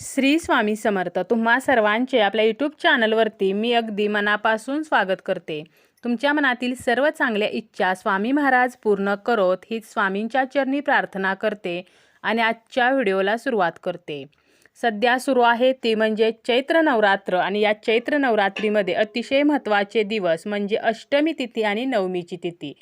श्री स्वामी समर्थ तुम्हा सर्वांचे आपल्या यूट्यूब चॅनलवरती मी अगदी मनापासून स्वागत करते. तुमच्या मनातील सर्व चांगल्या इच्छा स्वामी महाराज पूर्ण करोत हीच स्वामींच्या चरणी प्रार्थना करते आणि आजच्या व्हिडिओला सुरुवात करते. सध्या सुरू आहे ती म्हणजे चैत्र नवरात्र आणि या चैत्र नवरात्रीमध्ये अतिशय महत्त्वाचे दिवस म्हणजे अष्टमी तिथी आणि नवमीची तिथी.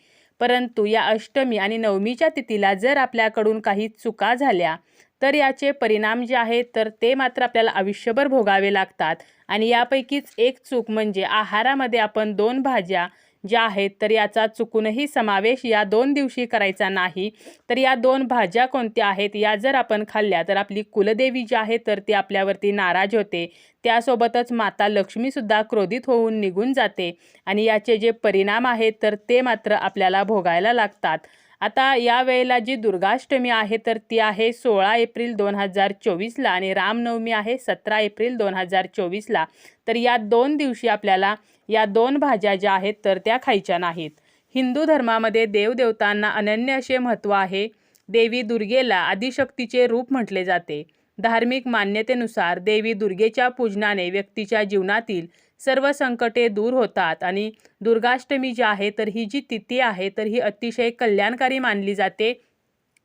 परंतु या अष्टमी आणि नवमीच्या तिथीला जर आपल्याकडून काही चुका झाल्या तर याचे परिणाम जे आहेत तर ते मात्र आपल्याला आयुष्यभर भोगावे लागतात. आणि यापैकीच एक चूक म्हणजे आहारामध्ये आपण दोन भाज्या ज्या आहेत तर याचा चुकूनही समावेश या दोन दिवशी करायचा नाही. तर या दोन भाज्या कोणत्या आहेत या जर आपण खाल्ल्या तर आपली कुलदेवी जी आहे तर ती आपल्यावरती नाराज होते. त्यासोबतच माता लक्ष्मीसुद्धा क्रोधित होऊन निघून जाते. आणि याचे जे परिणाम आहेत तर ते मात्र आपल्याला भोगायला लागतात. आता या वेळेला जी दुर्गाष्टमी आहे तर ती आहे सोळा एप्रिल दोन हजार चोवीसला आणि रामनवमी आहे सतरा एप्रिल दोन हजार चोवीसला. तर या दोन दिवशी आपल्याला या दोन भाज्या ज्या आहेत तर त्या खायच्या नाहीत. हिंदू धर्मामध्ये देवदेवतांना अनन्य असे महत्त्व आहे. देवी दुर्गेला आदिशक्तीचे रूप म्हटले जाते. धार्मिक मान्यतेनुसार देवी दुर्गेच्या पूजनाने व्यक्तीच्या जीवनातील सर्व संकटे दूर होतात आणि दुर्गाष्टमी जी आहे तर ही जी तिथी आहे तर ही अतिशय कल्याणकारी मानली जाते.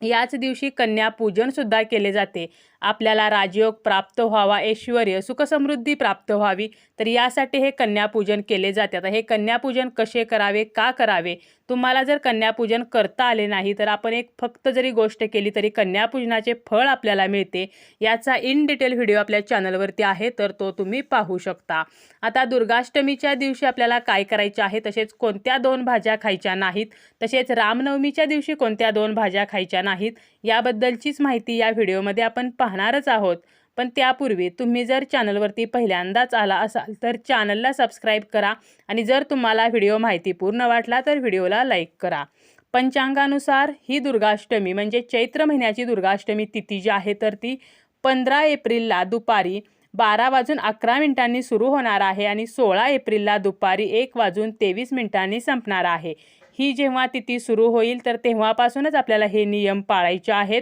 याच दिवशी कन्या पूजनसुद्धा केले जाते. आपल्याला राजयोग प्राप्त व्हावा ऐश्वर सुखसमृद्धी प्राप्त व्हावी. तर यासाठी हे कन्यापूजन केले जाते. आता हे कन्यापूजन कसे करावे का करावे? तुम्हाला जर कन्यापूजन करता आले नाही तर आपण एक फक्त जरी गोष्ट केली तरी कन्यापूजनाचे फळ आपल्याला मिळते. याचा इन डिटेल व्हिडिओ आपल्या चॅनलवरती आहे तर तो तुम्ही पाहू शकता. आता दुर्गाष्टमीच्या दिवशी आपल्याला काय करायचे आहे? तसेच कोणत्या दोन भाज्या खायच्या नाहीत? तसेच रामनवमीच्या दिवशी कोणत्या दोन भाज्या खायच्या नाहीत? याबद्दलचीच माहिती या व्हिडिओमध्ये आपण पाहणारच आहोत. पण त्यापूर्वी तुम्ही जर चॅनलवरती पहिल्यांदाच आला असाल तर चॅनलला सबस्क्राईब करा आणि जर तुम्हाला व्हिडिओ माहिती पूर्ण वाटला तर व्हिडिओला लाईक करा. पंचांगानुसार ही दुर्गाष्टमी म्हणजे चैत्र महिन्याची दुर्गाष्टमी तिथी जी आहे तर ती पंधरा एप्रिलला दुपारी बारा वाजून अकरा मिनिटांनी सुरू होणार आहे आणि सोळा एप्रिलला दुपारी एक वाजून तेवीस मिनिटांनी संपणार आहे. ही जेव्हा तिथी सुरू होईल तर तेव्हापासूनच आपल्याला हे नियम पाळायचे आहेत.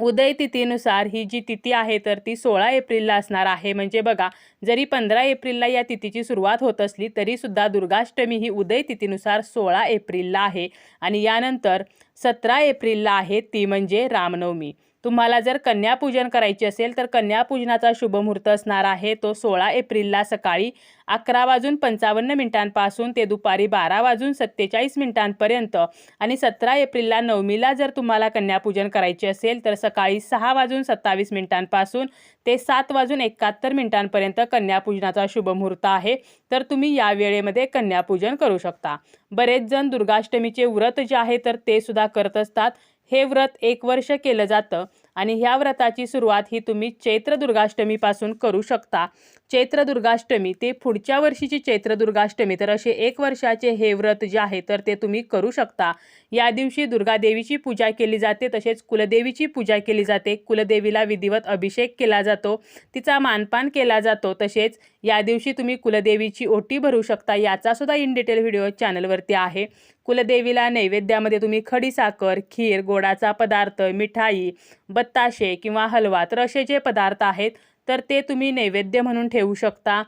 उदय तिथीनुसार ही जी तिथी आहे तर ती सोळा एप्रिलला असणार आहे. म्हणजे बघा जरी पंधरा एप्रिलला या तिथीची सुरुवात होत असली तरीसुद्धा दुर्गाष्टमी ही उदय तिथीनुसार सोळा एप्रिलला आहे. आणि यानंतर सतरा एप्रिलला आहे ती म्हणजे रामनवमी. तुम्हाला जर कन्यापूजन करायचे असेल तर कन्यापूजनाचा शुभमुहूर्त असणार आहे. तो सोळा एप्रिलला सकाळी अकरा वाजून पंचावन्न मिनिटांपासून ते दुपारी बारा वाजून सत्तेचाळीस मिनिटांपर्यंत आणि सतरा एप्रिलला नवमीला जर तुम्हाला कन्यापूजन करायचे असेल तर सकाळी सहा वाजून सत्तावीस मिनिटांपासून ते सात वाजून एकाहत्तर मिनिटांपर्यंत कन्यापूजनाचा शुभमुहूर्त आहे. तर तुम्ही या वेळेमध्ये कन्यापूजन करू शकता. बरेच जण दुर्गाष्टमीचे व्रत जे आहे तर ते सुद्धा करत असतात. हे व्रत एक वर्ष केलं जातं आणि ह्या व्रताची सुरुवात ही तुम्ही चैत्र दुर्गाष्टमीपासून करू शकता. चैत्र दुर्गाष्टमी ते पुढच्या वर्षीची चैत्र दुर्गाष्टमी तर असे एक वर्षाचे हे व्रत जे आहे तर ते तुम्ही करू शकता. या दिवशी दुर्गादेवीची पूजा केली जाते तसेच कुलदेवीची पूजा केली जाते. कुलदेवीला विधिवत अभिषेक केला जातो तिचा मानपान केला जातो तसेच या दिवशी तुम्ही कुलदेवीची ओटी भरू शकता. याचासुद्धा इन डिटेल व्हिडिओ चॅनलवरती आहे. कुलदेवीला नैवेद्यामध्ये तुम्ही खडीसाखर खीर गोडाचा पदार्थ मिठाई बत्ताशे किंवा हलवा तर असे जे पदार्थ आहेत तर ते तुम्ही नैवेद्य म्हणून ठेवू शकता.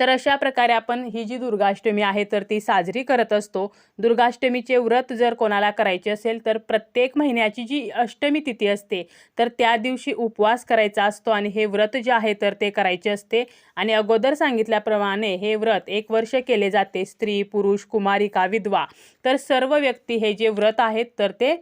तर अशा प्रकारे आपण ही जी दुर्गाष्टमी आहे तर ती साजरी करत असतो. दुर्गाष्टमीचे व्रत जर कोणाला करायचे असेल तर प्रत्येक महिन्याची जी अष्टमी तिथी असते तर त्या दिवशी उपवास करायचा असतो आणि हे व्रत जे आहे तर ते करायचे असते. आणि अगोदर सांगितल्याप्रमाणे हे व्रत एक वर्ष केले जाते स्त्री पुरुष कुमारिका विधवा. तर सर्व व्यक्ती हे जे व्रत आहेत तर ते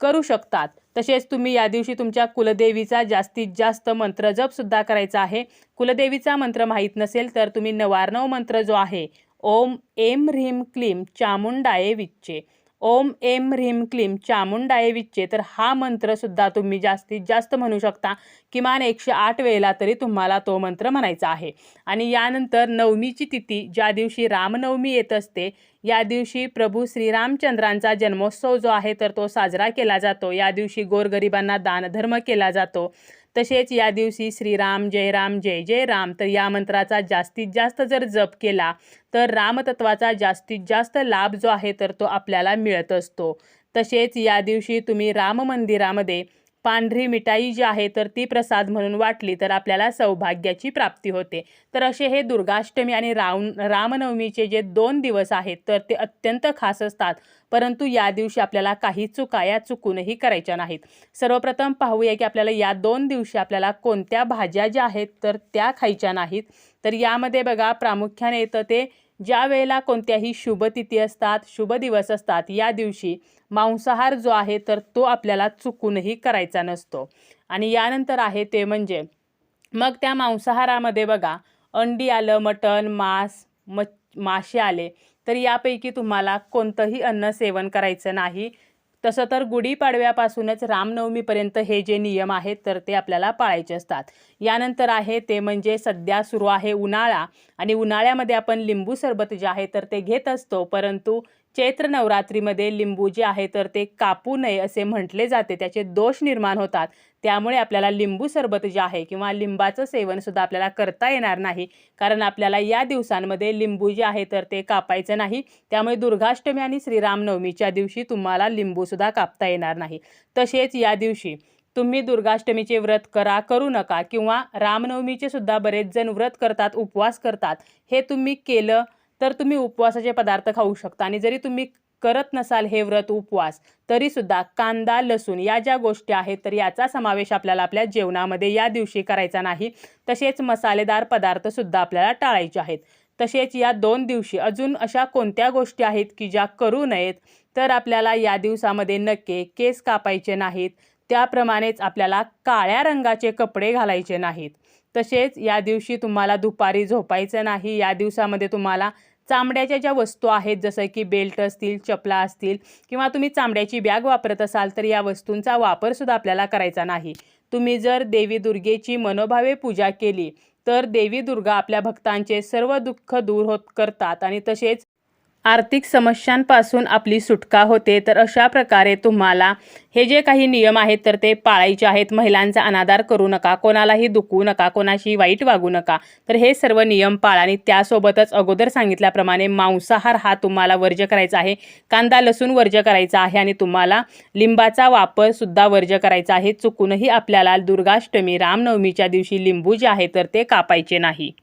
करू शकतात. तसेच तुम्ही या दिवशी तुमच्या कुलदेवीचा जास्तीत जास्त मंत्र जपसुद्धा करायचा आहे. कुलदेवीचा मंत्र माहीत नसेल तर तुम्ही नवार्णव मंत्र जो आहे ओम एम ह्रीम क्लीम चामुंडाये विच्चे. ओम एम ह्रीम क्लीम चामुंडाये विच्चे तर हा मंत्रसुद्धा तुम्ही जास्तीत जास्त म्हणू शकता. किमान एकशे आठ वेळेला तरी तुम्हाला तो मंत्र म्हणायचा आहे. आणि यानंतर नवमीची तिथी ज्या दिवशी रामनवमी येत असते या दिवशी प्रभू श्रीरामचंद्रांचा जन्मोत्सव जो आहे तर तो साजरा केला जातो. या दिवशी गोरगरिबांना दानधर्म केला जातो. तसेच या दिवशी श्रीराम जय राम जय जय राम तर या मंत्राचा जास्तीत जास्त जर जप केला तर रामतत्वाचा जास्तीत जास्त लाभ जो आहे तर तो आपल्याला मिळत असतो. तसेच या दिवशी तुम्ही राम मंदिरामध्ये पांढरी मिठाई जी आहे तर ती प्रसाद म्हणून वाटली तर आपल्याला सौभाग्याची प्राप्ती होते. तर असे हे दुर्गाष्टमी आणि राव रामनवमीचे जे दोन दिवस आहेत तर ते अत्यंत खास असतात. परंतु या दिवशी आपल्याला काही चुका या चुकूनही करायच्या नाहीत. सर्वप्रथम पाहूया की आपल्याला या दोन दिवशी आपल्याला कोणत्या भाज्या ज्या आहेत तर त्या खायच्या नाहीत. तर यामध्ये बघा प्रामुख्याने येतं ते ज्या वेळेला कोणत्याही शुभतिथी असतात शुभ दिवस असतात या दिवशी मांसाहार जो आहे तर तो आपल्याला चुकूनही करायचा नसतो. आणि यानंतर आहे ते म्हणजे मग त्या मांसाहारामध्ये बघा अंडी आलं मटण मांस म मासे आले तर यापैकी तुम्हाला कोणतंही अन्न सेवन करायचं नाही. तसं तर गुढीपाडव्यापासूनच रामनवमीपर्यंत हे जे नियम आहेत तर ते आपल्याला पाळायचे असतात. यानंतर आहे ते म्हणजे सध्या सुरू आहे उन्हाळा आणि उन्हाळ्यामध्ये आपण लिंबू सरबत जे आहे तर ते घेत असतो. परंतु चैत्र नवरात्रीमध्ये लिंबू जे आहे तर ते कापू नये असे म्हटले जाते. त्याचे दोष निर्माण होतात. त्यामुळे आपल्याला लिंबू सरबत जे आहे किंवा लिंबाचं सेवनसुद्धा आपल्याला करता येणार नाही. कारण आपल्याला या दिवसांमध्ये लिंबू जे आहे तर ते कापायचं नाही. त्यामुळे दुर्गाष्टमी आणि श्रीरामनवमीच्या दिवशी तुम्हाला लिंबूसुद्धा कापता येणार नाही. तसेच या दिवशी तुम्ही दुर्गाष्टमीचे व्रत करा करू नका किंवा रामनवमीचे सुद्धा बरेच जण व्रत करतात उपवास करतात. हे तुम्ही केलं तर तुम्ही उपवासाचे पदार्थ खाऊ शकता. आणि जरी तुम्ही करत नसाल हे व्रत उपवास तरीसुद्धा कांदा लसूण या ज्या गोष्टी आहेत तर याचा समावेश आपल्याला आपल्या जेवणामध्ये या दिवशी करायचा नाही. तसेच मसालेदार पदार्थसुद्धा आपल्याला टाळायचे आहेत. तसेच या दोन दिवशी अजून अशा कोणत्या गोष्टी आहेत की ज्या करू नयेत तर आपल्याला या दिवसामध्ये नक्के केस कापायचे नाहीत. त्याप्रमाणेच आपल्याला काळ्या रंगाचे कपडे घालायचे नाहीत. तसेच या दिवशी तुम्हाला दुपारी झोपायचं नाही या दिवसामध्ये तुम्हाला चामड्याच्या ज्या वस्तू आहेत जसं की बेल्ट असतील चपला असतील किंवा तुम्ही चामड्याची बॅग वापरत असाल तर या वस्तूंचा वापरसुद्धा आपल्याला करायचा नाही. तुम्ही जर देवी दुर्गेची मनोभावे पूजा केली तर देवी दुर्गा आपल्या भक्तांचे सर्व दुःख दूर होत करतात आणि तसेच आर्थिक समस्यांपासून आपली सुटका होते तर अशा प्रकारे तुम्हाला हे जे काही नियम आहेत तर ते पाळायचे आहेत. महिलांचा अनादार करू नका कोणालाही दुखवू नका कोणाशी वाईट वागू नका. तर हे सर्व नियम पाळा आणि त्यासोबतच अगोदर सांगितल्याप्रमाणे मांसाहार हा तुम्हाला वर्ज्य करायचा आहे. कांदा लसूण वर्ज्य करायचा आहे आणि तुम्हाला लिंबाचा वापर सुद्धा वर्ज्य करायचा आहे. चुकूनही आपल्याला दुर्गाष्टमी रामनवमीच्या दिवशी लिंबू जे आहे तर ते कापायचे नाही.